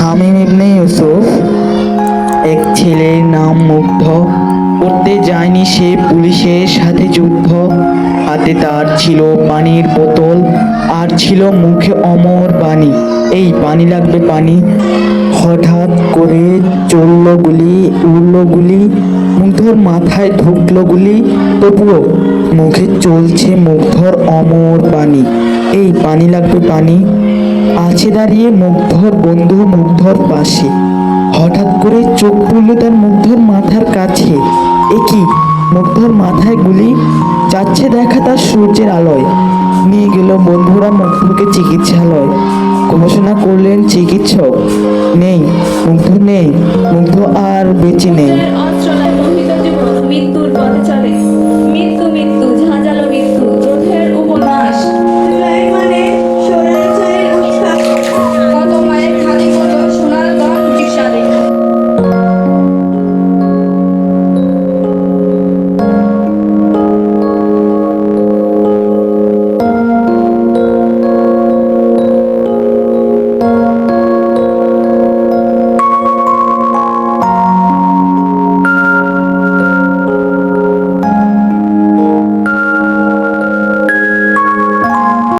হামিম ইবনে ইউসুফ এক ছেলের নাম মুগ্ধ। করতে যায়নি সে পুলিশের সাথে যুদ্ধ। হাতে তার ছিল পানির বোতল আর ছিল মুখে অমর বাণী এই পানি লাগবে পানি। হঠাৎ করে চলল গুলি উড়ল গুলি মুগ্ধর মাথায় ঢুকলো গুলি। তবুও মুখে চলছে মুগ্ধর অমর বাণী এই পানি লাগবে পানি। আছে দাঁড়িয়ে মুগ্ধর বন্ধু মুগ্ধর পাশে হঠাৎ করে চোখ পড়ল তার মুগ্ধর মাথার কাছে। এ কি? মুগ্ধর মাথায় গুলি? যাচ্ছে দেখা তার সূর্যের আলোয়। নিয়ে গেল বন্ধুরা মুগ্ধকে চিকিৎসালয়। গবেষণা করলেন চিকিৎসক। নেই, মুগ্ধ নেই, মুগ্ধ আর বেঁচে নেই।